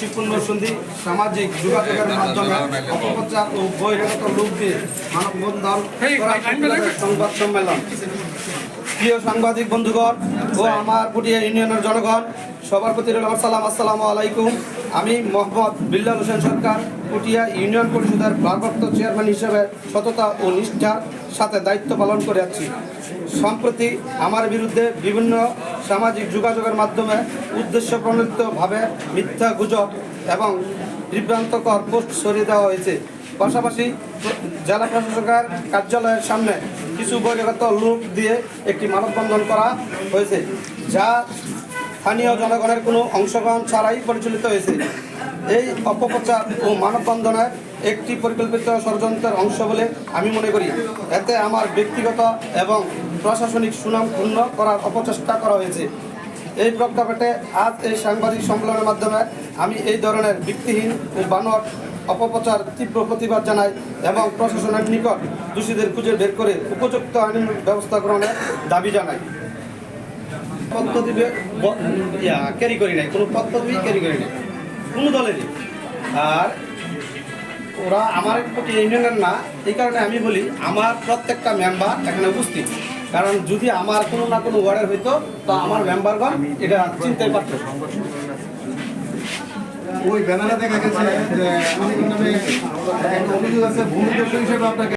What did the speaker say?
শিক্ষণ সন্ধি সামাজিক যোগাযোগের মাধ্যমে অপপ্রচার ও বহিরাগত লোক দিয়ে মানববন্ধন সংবাদ সম্মেলন। প্রিয় সাংবাদিক বন্ধুগণ ও আমার পুটিয়া ইউনিয়নের জনগণ, সবার প্রতি সালাম, আসসালামু আলাইকুম। আমি মোহাম্মদ বিল্লাল হোসেন সরকার, পুটিয়া ইউনিয়ন পরিষদের ভারপ্রাপ্ত চেয়ারম্যান হিসেবে সততা ও নিষ্ঠার সাথে দায়িত্ব পালন করে যাচ্ছি সম্প্রতি আমার বিরুদ্ধে বিভিন্ন সামাজিক যোগাযোগের মাধ্যমে উদ্দেশ্য প্রণোদিতভাবে মিথ্যা গুজব এবং বিভ্রান্তকর পোস্ট সরিয়ে দেওয়া হয়েছে। পাশাপাশি জেলা প্রশাসকের কার্যালয়ের সামনে কিছু বহিরাগত লোক দিয়ে একটি মানববন্ধন করা হয়েছে, যা স্থানীয় জনগণের কোনো অংশগ্রহণ ছাড়াই পরিচালিত হয়েছে। এই অপপ্রচার ও মানববন্ধনের একটি পরিকল্পিত ষড়যন্ত্রের অংশ বলে আমি মনে করি। এতে আমার ব্যক্তিগত এবং প্রশাসনিক সুনাম ক্ষুণ্ণ করার অপচেষ্টা করা হয়েছে। এই প্রেক্ষাপটে আজ এই সাংবাদিক সম্মেলনের মাধ্যমে আমি এই ধরনের ভিত্তিহীন বানর অপপ্রচার তীব্র প্রতিবাদ জানাই এবং প্রশাসনের নিকট দোষীদের খুঁজে বের করে উপযুক্ত আইন ব্যবস্থা গ্রহণের দাবি জানাই। ক্যারি করি নাই। কোনো পদ্ধতি ক্যারি করি নাই। কোনো দলেরই। আর ওরা আমার ইউনিয়নের না। এই কারণে আমি বলি, আমার প্রত্যেকটা মেম্বার এখানে উপস্থিত। কারণ যদি আমার কোনো না কোনো ওয়ার্ডের হইতো, তো আমার মেম্বারগণ এটা চিনতে পারত। ওই ব্যানারে দেখা গেছে যে অভিযোগ আছে হিসেবে আপনাকে